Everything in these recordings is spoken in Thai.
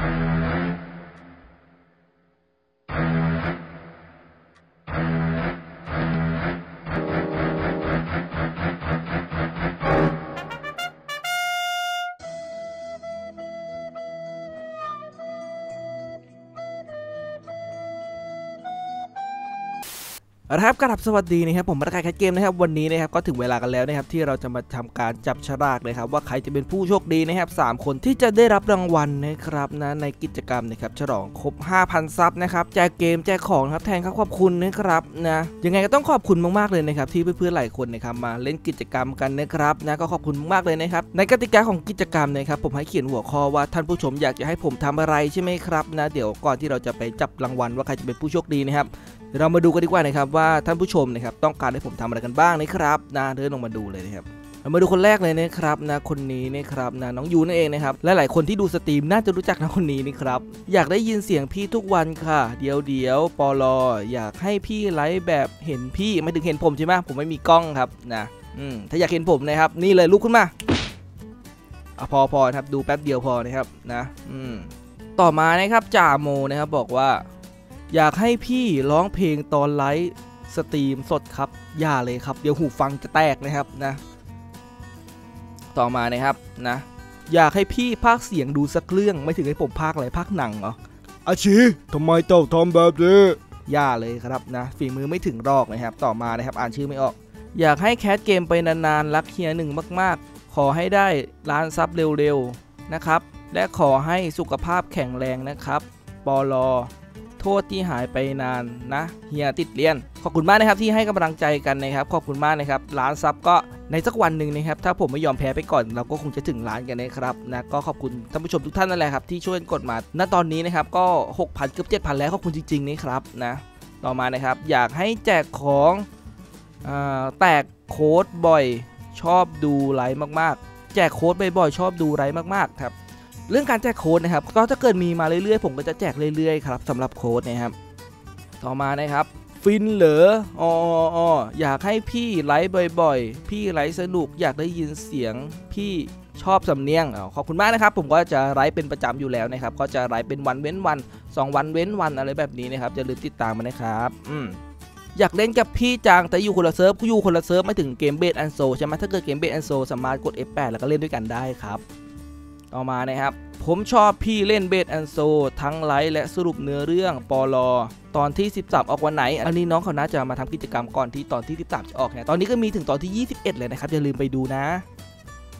เอาละครับกราบสวัสดีนะครับผมมารการแคทเกมนะครับวันนี้นะครับก็ถึงเวลากันแล้วนะครับที่เราจะมาทำการจับฉลากเลยครับว่าใครจะเป็นผู้โชคดีนะครับสามคนที่จะได้รับรางวัลนะครับนะในกิจกรรมนะครับฉลองครบ 5,000 ซับนะครับแจกเกมแจกของนะครับแทนค่าขอบคุณนะครับนะยังไงก็ต้องขอบคุณมากๆเลยนะครับที่เพื่อนๆหลายคนนะครับมาเล่นกิจกรรมกันนะครับนะก็ขอบคุณมากๆเลยนะครับในกติกาของกิจกรรมนะครับผมให้เขียนหัวข้อว่าท่านผู้ชมอยากจะให้ผมทำอะไรใช่ไหมครับนะเดี๋ยวก่อนที่เราจะไปจับรางวัลว่าใครจะเป็นผู้โชคดีนะครับเรามาดูกันดีกว่านะครับว่าท่านผู้ชมนะครับต้องการให้ผมทำอะไรกันบ้างนะครับนะเดินลงมาดูเลยนะครับเรามาดูคนแรกเลยนะครับนะคนนี้นะครับนะน้องยูนั่นเองนะครับและหลายคนที่ดูสตรีมน่าจะรู้จักนะคนนี้นะครับอยากได้ยินเสียงพี่ทุกวันค่ะ เดี๋ยวเดี๋ยวปอลออยากให้พี่ไลฟ์แบบเห็นพี่ไม่ถึงเห็นผมใช่ไหมผมไม่มีกล้องครับนะอืมถ้าอยากเห็นผมนะครับ นี่เลยลุกขึ้นมาอพอพอนะครับดูแป๊บเดียวพอนะครับนะ อืมต่อมานะครับจ่าโมนะครับบอกว่า อยากให้พี่ร้องเพลงตอนไลฟ์สตรีมสดครับ อย่าเลยครับ เดี๋ยวหูฟังจะแตกนะครับนะ ต่อมานะครับนะ อยากให้พี่พากย์เสียงดูสักเรื่องไม่ถึงให้ผมพากย์อะไรพากย์หนังเหรออาชีทำไมเจ้าทำแบบนี้อย่าเลยครับนะฝีมือไม่ถึงรอกนะครับ ต่อมานะครับ อ่านชื่อไม่ออก อยากให้แคสเกมไปนานๆรักเฮียหนึ่งมาก ๆ ขอให้ได้ล้านซับเร็วๆนะครับ และขอให้สุขภาพแข็งแรงนะครับปอลอ โทษที่หายไปนานนะเฮียติดเรียน ขอบคุณมากนะครับที่ให้กำลังใจกันนะครับ ขอบคุณมากนะครับล้านซับก็ในสักวันหนึ่งนะครับ ถ้าผมไม่ยอมแพ้ไปก่อน เราก็คงจะถึงล้านกันนะครับนะก็ขอบคุณท่านผู้ชมทุกท่านนั่นแหละครับที่ช่วยกดมาณตอนนี้นะครับก็ 6,000เกือบ7,000 แล้วขอบคุณจริงๆนะครับนะต่อมานะครับอยากให้แจกของอแตกโค้ดบ่อยชอบดูไลฟ์มากๆ แจกโค้ดบ่อยๆชอบดูไลฟ์มากๆครับ เรื่องการแจกโค้ดนะครับ ก็ถ้าเกิดมีมาเรื่อยๆ ผมก็จะแจกเรื่อยๆครับสำหรับโค้ดนะครับ ต่อมานะครับฟินเหรออ๋ออ๋อยากให้พี่ไลฟ์บ่อยๆ พี่ไลฟ์สนุกอยากได้ยินเสียงพี่ชอบสำเนียงอขอบคุณมากนะครับ ผมก็จะไลฟ์เป็นประจำอยู่แล้วนะครับ ก็จะไลฟ์เป็นวันเว้นวัน 2 วันเว้นวันอะไรแบบนี้นะครับอย่าลืมติดตามมานะครับอืมอยากเล่นกับพี่จังแต่อยู่คนละเซิร์ฟกูอยู่คนละเซิร์ฟไม่ถึงเกมเบสแอนโซใช่ไหมถ้าเกิดเกมเบสแอนโซสามารถกด F8 แล้วก็เล่นด้วยกันได้ครับ ต่อมานะครับ ผมชอบพี่เล่นเบสแอนโซทั้งไลฟ์และสรุปเนื้อเรื่องปอลอตอนที่ 13 ออกวันไหน อันนี้น้องเขาน่าจะมาทำกิจกรรมก่อนที่ตอนที่ 13 จะออกเนี่ยตอนนี้ก็มีถึงตอนที่ 21 เลยนะครับ อย่าลืมไปดูนะ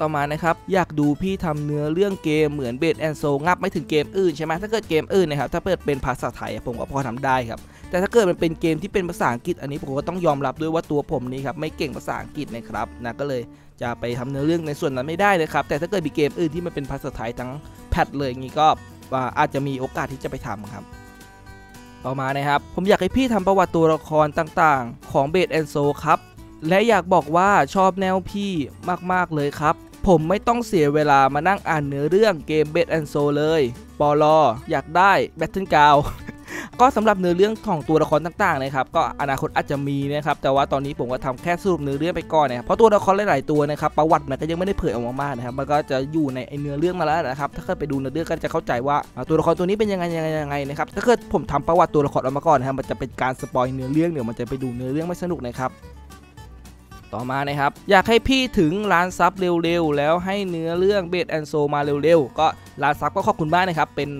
ต่อมานะครับอยากดูพี่ทำเนื้อเรื่องเกมเหมือนเบสแอนโซงับไม่ถึงเกมอื่นใช่ไหมถ้าเกิดเกมอื่นนะครับถ้าเปิดเป็นภาษาไทยผมก็พอทำได้ครับแต่ถ้าเกิดมันเป็นเกมที่เป็นภาษาอังกฤษอันนี้ผมก็ต้องยอมรับด้วยว่าตัวผมนี่ครับไม่เก่งภาษาอังกฤษนะครับนะก็เลยจะไปทำเนื้อเรื่องในส่วนนั้นไม่ได้เลยครับแต่ถ้าเกิดมีเกมอื่นที่มันเป็นภาษาไทยทั้งแพทเลยอย่างนี้ก็อ่าอาจจะมีโอกาสที่จะไปทำครับต่อมานะครับ ผมอยากให้พี่ทำประวัติตัวละครต่างๆ ของเบสแอนโซครับ และอยากบอกว่าชอบแนวพี่มากๆเลยครับ ผมไม่ต้องเสียเวลามานั่งอ่านเนื้อเรื่องเกมเบสแอนโซเลยปอลออยากได้แบทเทิลกาวก็สำหรับเนื้อเรื่องของตัวละครต่างๆนะครับก็อนาคตอาจจะมีนะครับแต่ว่าตอนนี้ผมก็ทำแค่สรุปเนื้อเรื่องไปก่อนนะครับเพราะตัวละครหลายๆตัวนะครับประวัติมันก็ยังไม่ได้เผยออกมามากนะครับมันก็จะอยู่ในไอเนื้อเรื่องมาแล้วนะครับถ้าเกิดไปดูเนื้อเรื่องก็จะเข้าใจว่าตัวละครตัวนี้เป็นยังไงยังไงยังไงนะครับถ้าเกิดผมทำประวัติตัวละครออกมาก่อนนะครับมันจะเป็นการสปอยเนื้อเรื่องเดี๋ยวมันจะไปดูเนื้อเรื่องไม่สนุกนะครับ ต่อมานะครับ อยากให้พี่ถึงล้านซับเร็วๆ แล้วให้เนื้อเรื่องเบสแอนโซมาเร็วๆ ก็ล้านซับก็ขอบคุณมากนะครับ เป็น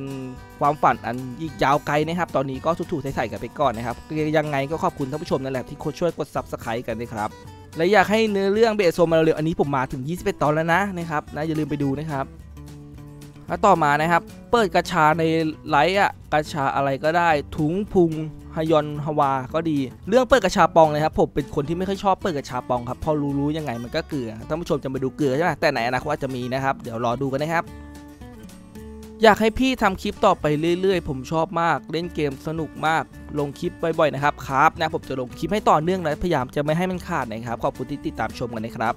ความฝันอันอีกยาวไกลนะครับ ตอนนี้ก็ถูกๆใส่ๆกันไปก่อนนะครับ ยังไงก็ขอบคุณท่านผู้ชมนั่นแหละที่ช่วยกดซับสไครต์กันนะครับ และอยากให้เนื้อเรื่องเบสโซมาเร็วๆ อันนี้ผมมาถึง 21 ตอนแล้วนะนะครับนะอย่าลืมไปดูนะครับ แล้วต่อมานะครับ เปิดกระชาในไลฟ์อะกระชาอะไรก็ได้ ถุงพุงฮยอนฮวาก็ดี เรื่องเปิดกระชาปองนะครับผมเป็นคนที่ไม่ค่อยชอบเปิดกระชาปองครับพอรู้รู้ยังไงมันก็เกลือท่านผู้ชมจะมาดูเกลือใช่ไหมแต่ไหนอนาคตอาจจะมีนะครับ เดี๋ยวรอดูกันนะครับ อยากให้พี่ทำคลิปต่อไปเรื่อยๆ ผมชอบมาก เล่นเกมสนุกมากลงคลิปบ่อยๆนะครับครับนะผมจะลงคลิปให้ต่อเนื่องและพยายามจะไม่ให้มันขาดนะครับขอบคุณที่ติดตามชมกันนะครับ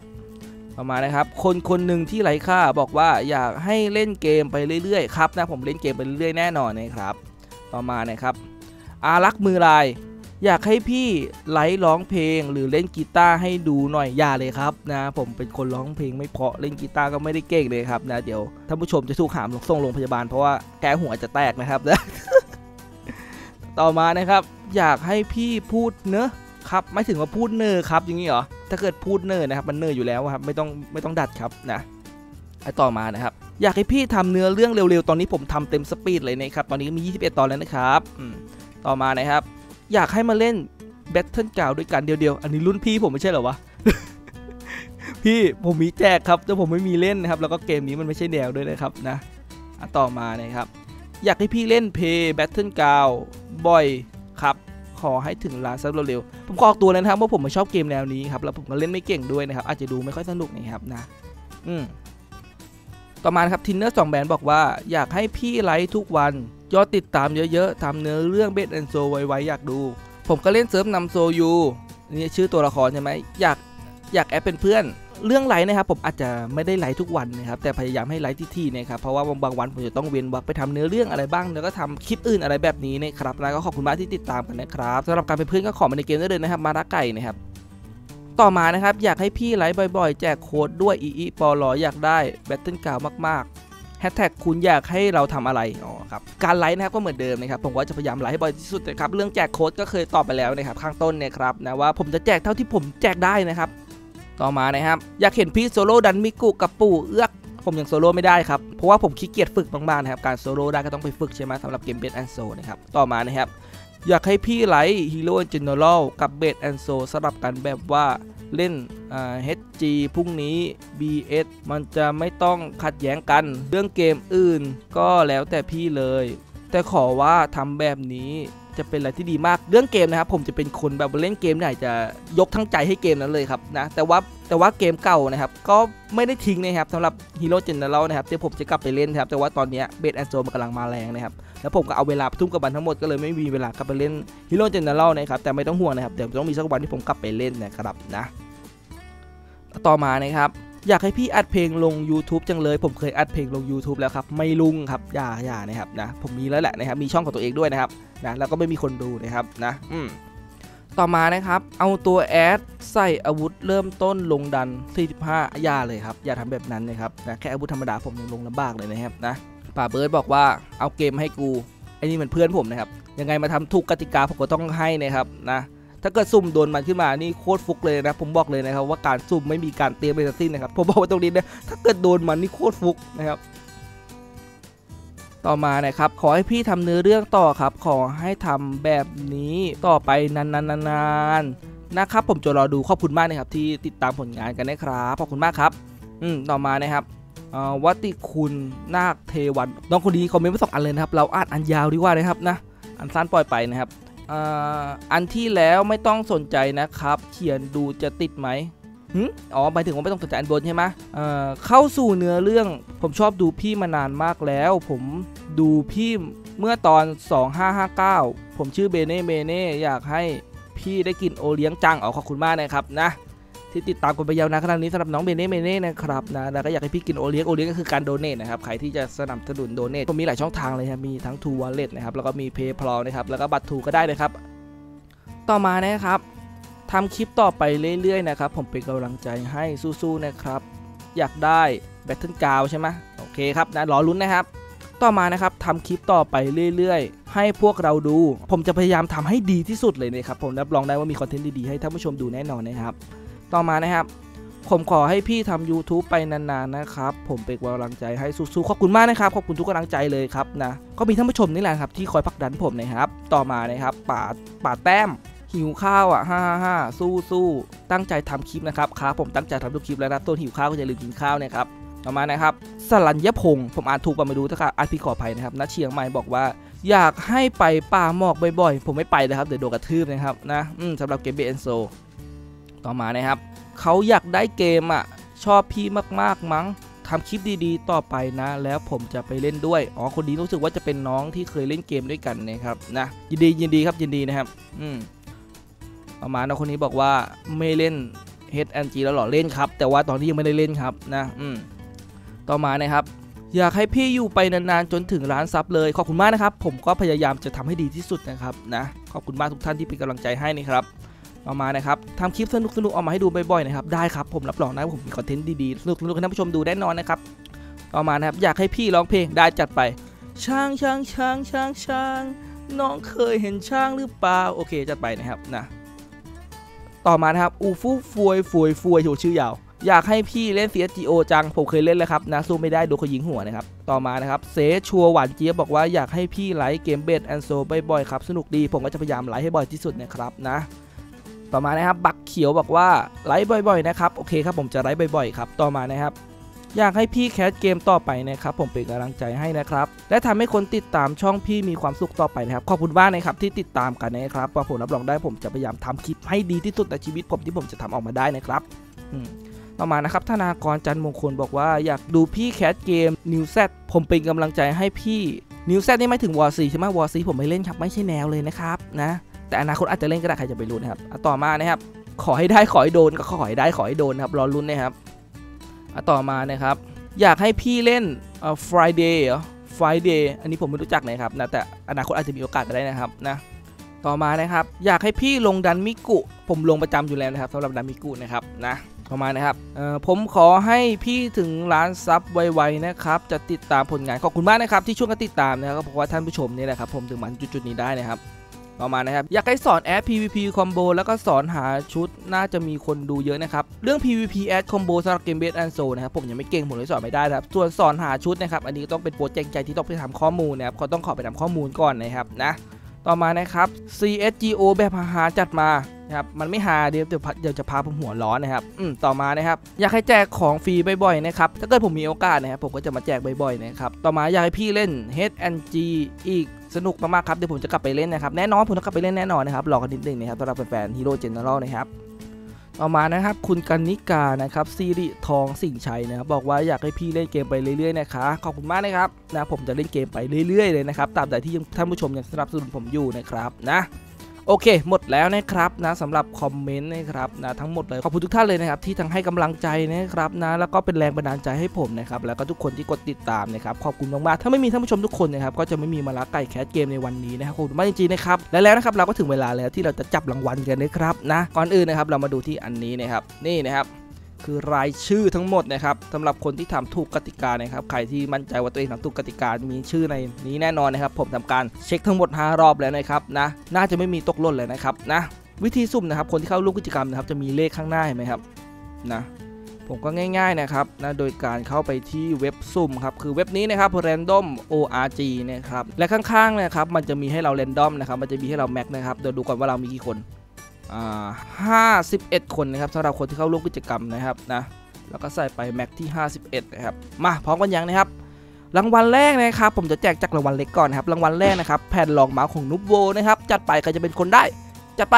ต่อมานะครับ คนคนหนึ่งที่ไร้ค่าบอกว่าอยากให้เล่นเกมไปเรื่อยๆครับนะผมเล่นเกมไปเรื่อยๆแน่นอนนะครับ ต่อมานะครับ อารักมือลาย อยากให้พี่ไลฟ์ร้องเพลงหรือเล่นกีตาร์ให้ดูหน่อยอย่าเลยครับนะผมเป็นคนร้องเพลงไม่เพาะเล่นกีตาร์ก็ไม่ได้เก่งเลยครับนะเดี๋ยวท่านผู้ชมจะถูกหามส่งโรงพยาบาลเพราะว่าแกหัวจะแตกนะครับนะต่อมานะครับ อยากให้พี่พูดเนอะ ครับไม่ถึงว่าพูดเนอครับอย่างนี้เหรอถ้าเกิดพูดเนอนะครับมันเนออยู่แล้วครับไม่ต้องไม่ต้องดัดครับนะไอต่อมานะครับอยากให้พี่ทำเนื้อเรื่องเร็วๆ ตอนนี้ผมทำเต็มสปีดเลยนะครับตอนนี้มี 21 ตอนแล้วนะครับต่อมานะครับ อยากให้มาเล่น Battle g r o u n d ด้วยกันเดียวๆอันนี้รุ่นพี่ผมไม่ใช่เหรอวะพี่ผมมีแจกครับแต่ผมไม่มีเล่นนะครับ แล้วก็เกมนี้มันไม่ใช่แนวด้วยนะครับนะอะต่อมานะครับ อยากให้พี่เล่นเพย์ Battle g r o u n d บ่อย ขอให้ถึงล้านซับเร็วๆผมขอออกตัวเลยนะครับว่าผมไม่ชอบเกมแนวนี้ครับแล้วผมก็เล่นไม่เก่งด้วยนะครับอาจจะดูไม่ค่อยสนุกนะครับนะอืมต่อมาครับทินเนอร์สองแบนบอกว่าอยากให้พี่ไลฟ์ทุกวันยอดติดตามเยอะๆทำเนื้อเรื่องเบสแอนโซไวๆอยากดู ผมก็เล่นเซิร์ฟนำโซยูนี่ชื่อตัวละครใช่ไหมอยากอยากแอดเป็นเพื่อน เรื่องไลฟ์นะครับผมอาจจะไม่ได้ไลฟ์ทุกวันนะครับแต่พยายามให้ไลฟ์ที่ๆนะครับเพราะว่าบางวันผมจะต้องเว้นวักไปทำเนื้อเรื่องอะไรบ้าง แล้วก็ทำคลิปอื่นอะไรแบบนี้นะครับแล้วก็ขอบคุณมากที่ติดตามกันนะครับสำหรับการเป็นเพื่อนก็ขอมาในเกมได้เลยนะครับมารักไก่นะครับต่อมานะครับอยากให้พี่ไลฟ์บ่อยๆ แจกโค้ดด้วยอีอีปอลออยากได้แบตเทิลกาวมากๆแฮชแท็กคุณอยากให้เราทำอะไรอ๋อครับการไลฟ์นะครับก็เหมือนเดิมนะครับผมก็จะพยายามไลฟ์ให้บ่อยที่สุดนะครับเรื่องแจกโค้ดก็เคยตอบไปแล้วนะครับข้างต้นนี่ยครับนะว่าผมจะแจกเท่าที่ผมแจกได้นะครับ ต่อมานะครับ อยากเห็นพี่โซโล่ดันมิกุกับปู่เอื้อกผมยังโซโล่ไม่ได้ครับ เพราะว่าผมขี้เกียจฝึกมากๆนะครับ การโซโล่ได้ก็ต้องไปฝึกใช่ไหมสำหรับเกมเบสแอนโซนะครับ ต่อมานะครับ อยากให้พี่ไลท์ฮีโร่เจเนอรัลกับเบสแอนโซสลับกันแบบว่าเล่นอ่า HG พรุ่งนี้ BS มันจะไม่ต้องขัดแย้งกัน เรื่องเกมอื่นก็แล้วแต่พี่เลย แต่ขอว่าทำแบบนี้ จะเป็นอะไรที่ดีมากเรื่องเกมนะครับผมจะเป็นคนแบบเล่นเกมไหนจะยกทั้งใจให้เกมนั้นเลยครับนะแต่ว่าแต่ว่าเกมเก่านะครับก็ไม่ได้ทิ้งนะครับสำหรับ Hero General นะครับที่ผมจะกลับไปเล่นครับแต่ว่าตอนนี้เบสแอนโซมันกำลังมาแรงนะครับแล้วผมก็เอาเวลาทุ่มกับมันทั้งหมดก็เลยไม่มีเวลากลับไปเล่น Hero General นะครับแต่ไม่ต้องห่วงนะครับเดี๋ยวต้องมีสักวันที่ผมกลับไปเล่นนะครับนะต่อมานะครับ อยากให้พี่อัดเพลงลง YouTube จังเลย ผมเคยอัดเพลงลง YouTube แล้วครับ ไม่ลุงครับอย่าอย่านะครับนะผมมีแล้วแหละนะครับมีช่องของตัวเองด้วยนะครับนะแล้วก็ไม่มีคนดูนะครับนะอืมต่อมานะครับเอาตัวแอดใส่อาวุธเริ่มต้นลงดัน 45อย่าเลยครับอย่าทำแบบนั้นนะครับนะแค่อาวุธธรรมดาผมยังลงลำบากเลยนะครับนะป่าเบิร์ดบอกว่าเอาเกมให้กูไอ้นี่มันเพื่อนผมนะครับยังไงมาทำถูกกติกาผมก็ต้องให้นะครับนะ ถ้าเกิดสุ่มโดนมันขึ้นมานี่โคตรฟุกเลยนะ ผมบอกเลยนะครับว่าการสุ่มไม่มีการเตรียมเลยทั้งสิ้นนะครับผมบอกไว้ตรงนี้นะถ้าเกิดโดนมันนี่โคตรฟุกนะครับต่อมานะครับขอให้พี่ทำเนื้อเรื่องต่อครับ ขอให้ทำแบบนี้ต่อไปนานๆๆๆนะครับผมจะรอดูขอบคุณมากนะครับที่ติดตามผลงานกันนะครับขอบคุณมากครับ อืมต่อมานะครับอ่อวัติคุณนาคเทวันน้องคนนี้คอมเมนต์มาสองอันเลยนะครับ เราอ่านอันยาวดีกว่านะครับนะ อันสั้นปล่อยไปนะครับ อันที่แล้วไม่ต้องสนใจนะครับ เขียนดูจะติดไหมหึอ๋อหมายถึงว่าไม่ต้องสนใจอันบนใช่ไหมเอ่อเข้าสู่เนื้อเรื่อง ผมชอบดูพี่มานานมากแล้ว ผมดูพี่เมื่อตอน 2559 ผมชื่อเบเน่เบเน่อยากให้พี่ได้กินโอเลี้ยงจังอ๋อขอบคุณมากนะครับนะ ที่ติดตามกันไปยาวนานขนาดนี้สำหรับน้องเบเน่เบเน่นะครับนะแล้วก็อยากให้พี่กินโอเลี้ยงโอเลี้ยงก็คือการโดเนทนะครับใครที่จะสนับสนุนโดเนทผมมีหลายช่องทางเลยครับมีทั้ง True Wallet นะครับแล้วก็มี PayPal นะครับแล้วก็บัตรทูก็ได้นะครับ ต่อมานะครับทำคลิปต่อไปเรื่อยๆนะครับผมเป็นกำลังใจให้สู้ๆนะครับอยากได้แบตเทิลกาวใช่ไหมโอเคครับนะรอลุ้นนะครับ ต่อมานะครับทำคลิปต่อไปเรื่อยๆ ให้พวกเราดู ผมจะพยายามทำให้ดีที่สุดเลยนะครับผมรับรองได้ว่ามีคอนเทนต์ดีๆให้ท่านผู้ชมดูแน่นอนนะครับ ต่อมานะครับ ผมขอให้พี่ทำ YouTube ไปนานๆนะครับ ผมเป็นกำลังใจให้สู้ๆขอบคุณมากนะครับ ขอบคุณทุกกำลังใจเลยครับนะก็มีท่านผู้ชมนี่แหละครับที่คอยผลักดันผมนะครับ ต่อมานะครับป่าป่าแต้มหิวข้าวอะฮ่าฮ่าฮ่าสู้สู้ตั้งใจทำคลิปนะครับครับผมตั้งใจทำทุกคลิปแล้วนะต้นหิวข้าวก็อย่าลืมกินข้าวนะครับต่อมานะครับสลัญญพงศ์ผมอ่านถูกป่ะไม่รู้ถ้าครับอ่านพี่ขออภัยนะครับนัเชียงใหม่บอกว่า อยากให้ไปป่าหมอกบ่อยๆ ผมไม่ไปนะครับเดี๋ยวโดนกระทืบนะครับนะสำหรับเกมเบนโซ ต่อมานะครับเขาอยากได้เกมอะชอบพี่มากๆมั้งทำคลิปดีๆ ต่อไปนะ แล้วผมจะไปเล่นด้วยอ๋อคนนี้รู้สึกว่าจะเป็นน้องที่เคยเล่นเกมด้วยกันนะครับนะยินดียินดีครับยินดีนะครับ อืมประมาณน้องคนนี้บอกว่าไม่เล่น H N G แล้วหรอเล่นครับ แต่ว่าตอนนี้ยังไม่ได้เล่นครับนะอืมต่อมานะครับ อยากให้พี่อยู่ไปนานๆจนถึงล้านซับเลยขอบคุณมากนะครับ ผมก็พยายามจะทำให้ดีที่สุดนะครับนะขอบคุณมากทุกท่านที่เป็นกำลังใจให้นะครับ ต่อมานะครับทำคลิปสนุกๆออกมาให้ดูบ่อยๆนะครับได้ครับผมรับรองนะผมมีคอนเทนต์ดีๆสนุกๆให้ท่านผู้ชมดูแน่นอนนะครับต่อมานะครับอยากให้พี่ร้องเพลงได้จัดไป ช้างช้างช้างช้างช้างน้องเคยเห็นช้างหรือเปล่าโอเคจัดไปนะครับนะต่อมานะครับอูฟูฟวยฟวยฟวยโหชื่อยาว อยากให้พี่เล่น CSGO จังผมเคยเล่นแล้วครับนะสู้ไม่ได้โดนเขายิงหัวนะครับต่อมานะครับเสชัวหวานเจี๊ยบบอกว่าอยากให้พี่ไลฟ์เกมเบสแอนโซบ่อยๆครับสนุกดีผมก็จะพยายามไลฟ์ให้บ่อยที่สุดนะครับนะ ต่อมานะครับบักเขียวบอกว่าไลฟ์บ่อยๆนะครับโอเคครับผมจะไลฟ์บ่อยๆครับต่อมานะครับอยากให้พี่แคสเกมต่อไปนะครับผมเป็นกำลังใจให้นะครับ และทำให้คนติดตามช่องพี่มีความสุขต่อไปนะครับ ขอบคุณมากนะครับที่ติดตามกันนะครับว่าผมรับรองได้ผมจะพยายามทำคลิปให้ดีที่สุดในชีวิตผมที่ผมจะทำออกมาได้นะครับต่อมานะครับธนากรจันมงคลบอกว่าอยากดูพี่แคสเกมนิวเซตผมเป็นกำลังใจให้พี่นิวเซตนี่ไม่ถึงวอร์ซีใช่ไหมวอร์ซีผมไม่เล่นครับไม่ใช่แนวเลยนะครับนะ แต่อนาคตอาจจะเล่นก็ได้ใครจะไปรู้นะครับอะต่อมานะครับ ขอให้ได้ขอให้โดนก็ขอให้ได้ขอให้โดนครับรอลุ้นนะครับอะต่อมานะครับ อยากให้พี่เล่นเอ่อ Friday เหรอ Friday อันนี้ผมไม่รู้จักนะครับนะแต่อนาคตอาจจะมีโอกาสก็ได้นะครับนะต่อมานะครับ อยากให้พี่ลงดันมิกุ ผมลงประจำอยู่แล้วนะครับสำหรับดันมิกุนะครับนะต่อมานะครับเอ่อผมขอให้พี่ถึงล้านซับไวๆนะครับ จะติดตามผลงานขอบคุณมากนะครับที่ช่วยกันติดตามนะครับเพราะว่าท่านผู้ชมนี่แหละครับผมถึงมาจุดๆนี้ได้นะครับ ต่อมานะครับ อยากให้สอนแอด PVP combo แล้วก็สอนหาชุดน่าจะมีคนดูเยอะนะครับ เรื่อง PVP add combo สำหรับเกมเบสแอนโซนะครับผมยังไม่เก่งผมเลยสอนไม่ได้ครับ ส่วนสอนหาชุดนะครับอันนี้ต้องเป็นโปรเจกต์ใจที่ต้องไปทำข้อมูลนะครับก็ต้องขอไปทำข้อมูลก่อนนะครับนะต่อมานะครับ CSGO แบบหาจัดมานะครับมันไม่หาเดี๋ยวเดี๋ยวจะพาผมหัวร้อนนะครับอืมต่อมานะครับ อยากให้แจกของฟรีบ่อยๆนะครับ ถ้าเกิดผมมีโอกาสนะครับผมก็จะมาแจกบ่อยๆนะครับ ต่อมาอยากให้พี่เล่น HNG อีก สนุกมากๆครับเดี๋ยวผมจะกลับไปเล่นนะครับแน่นอนผมจะกลับไปเล่นแน่นอนนะครับรอกันนิดนึงนะครับสำหรับแฟนๆฮีโร่เจเนอเรลนะครับต่อมานะครับคุณกันนิกานะครับซีริทองสิงชัยนะครับบอกว่าอยากให้พี่เล่นเกมไปเรื่อยๆนะคะขอบคุณมากนะครับนะผมจะเล่นเกมไปเรื่อยๆเลยนะครับตามแต่ที่ท่านผู้ชมยังสนับสนุนผมอยู่นะครับนะ โอเค หมดแล้วนะครับนะสำหรับคอมเมนต์นะครับนะทั้งหมดเลยขอบคุณทุกท่านเลยนะครับที่ทั้งให้กำลังใจนะครับนะแล้วก็เป็นแรงบันดาลใจให้ผมนะครับแล้วก็ทุกคนที่กดติดตามนะครับขอบคุณมากๆถ้าไม่มีท่านผู้ชมทุกคนนะครับก็จะไม่มีมาละไก่แคสเกมในวันนี้นะครับขอบคุณมากจริงๆนะครับและแล้วนะครับเราก็ถึงเวลาแล้วที่เราจะจับรางวัลกันนะครับนะก่อนอื่นนะครับเรามาดูที่อันนี้นะครับนี่นะครับ คือรายชื่อทั้งหมดนะครับสำหรับคนที่ทำถูกกติกานะครับใครที่มั่นใจว่าตัวเองทำถูกกติกามีชื่อในนี้แน่นอนนะครับ ผมทำการเช็คทั้งหมด 5 รอบแล้วนะครับนะน่าจะไม่มีตกหล่นเลยนะครับนะวิธีสุ่มนะครับคนที่เข้าร่วมกิจกรรมนะครับจะมีเลขข้างหน้าเห็นไหมครับนะผมก็ง่ายๆนะครับนะโดยการเข้าไปที่เว็บสุ่มครับคือเว็บนี้นะครับ random org นะครับและข้างๆนะครับมันจะมีให้เรา random นะครับมันจะมีให้เรา max นะครับเดี๋ยวดูก่อนว่าเรามีกี่คน 51 คนนะครับสำหรับคนที่เข้าร่วมกิจกรรมนะครับนะแล้วก็ใส่ไปแม็กที่ 51 นะครับ มาพร้อมกันยังนะครับ รางวัลแรกนะครับ ผมจะแจกจากรางวัลเล็กก่อนนะครับ รางวัลแรกนะครับ แผ่นรองเมาส์ของนุบโวนะครับ จัดไปใครจะเป็นคนได้ จัดไป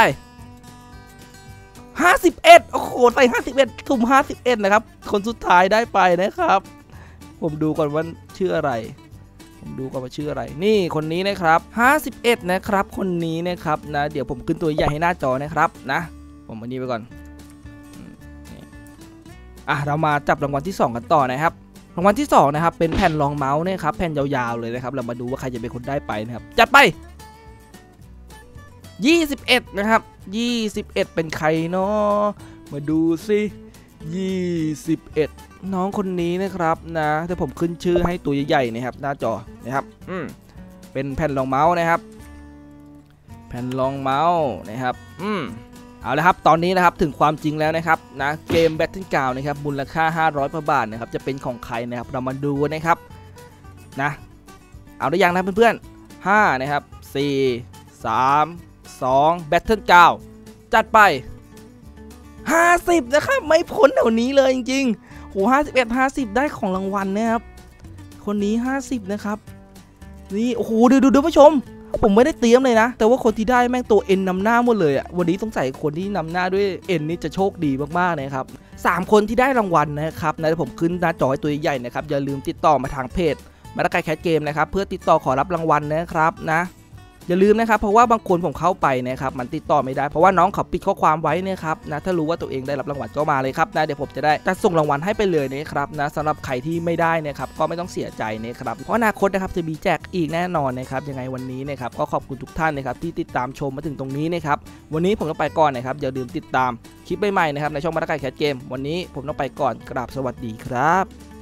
51 โอ้โห ใส่ 51สุ่ม51 นะครับ คนสุดท้ายได้ไปนะครับ ผมดูก่อนว่าชื่ออะไร ผมดูก่อนว่าชื่ออะไร นี่คนนี้นะครับ 51 นะครับ คนนี้นะครับนะเดี๋ยวผมขึ้นตัวใหญ่ให้หน้าจอนะครับนะ ผมอันนี้ไปก่อนอะเรามาจับรางวัลที่ 2 กันต่อนะครับรางวัลที่2นะครับเป็นแผ่นรองเมาส์นะครับแผ่นยาวๆเลยนะครับ เรามาดูว่าใครจะเป็นคนได้ไปนะครับจัดไป 21 นะครับ 21 เป็นใครเนาะมาดูสิ 21 น้องคนนี้นะครับนะถ้าผมขึ้นชื่อให้ตัวใหญ่ๆนะครับ หน้าจอนะครับอืมเป็นแผ่นรองเมาส์นะครับ แผ่นรองเมาส์นะครับอืมเอาละครับ ตอนนี้นะครับถึงความจริงแล้วนะครับนะเกม Battle g r o u n d นะครับมูลค่า 500พบาทนะครับจะเป็นของใครนะครับเรามาดูนะครับนะเอาได้ยังนะเพื่อนๆ5นะครับ 4 3 2 Battle g r o u n d จัดไป 50 นะครับ ไม่พ้นแถวนี้เลยจริงๆโห51 50 ได้ของรางวัลนะครับ คนนี้ 50 นะครับ นี่ โอ้โห ดูดูดูผู้ชม ผมไม่ได้เตรียมเลยนะ แต่ว่าคนที่ได้แม่งตัว N นนำหน้าหมดเลยอะวันนี้ต้องใส่คนที่นำหน้าด้วย N นี่จะโชคดีมากๆนะครับสามคนที่ได้รางวัลนะครับนะผมขึ้นหน้าจอตัวใหญ่ๆนะครับ อย่าลืมติดต่อมาทางเพจมาตะไกแคทเกมนะครับ เพื่อติดต่อขอรับรางวัลนะครับนะ อย่าลืมนะครับเพราะว่าบางคนผมเข้าไปนะครับมันติดต่อไม่ได้เพราะว่าน้องเขาปิดข้อความไว้นะครับนะถ้ารู้ว่าตัวเองได้รับรางวัลก็มาเลยครับนะเดี๋ยวผมจะได้จัดส่งรางวัลให้ไปเลยนะครับนะสำหรับใครที่ไม่ได้นะครับก็ไม่ต้องเสียใจนะครับเพราะอนาคตนะครับจะมีแจกอีกแน่นอนนะครับยังไงวันนี้นะครับก็ขอบคุณทุกท่านนะครับที่ติดตามชมมาถึงตรงนี้นะครับวันนี้ผมต้องไปก่อนนะครับอย่าลืมติดตามคลิปใหม่ๆนะครับในช่องมาตรการแคสเกมวันนี้ผมต้องไปก่อนกราบสวัสดีครับ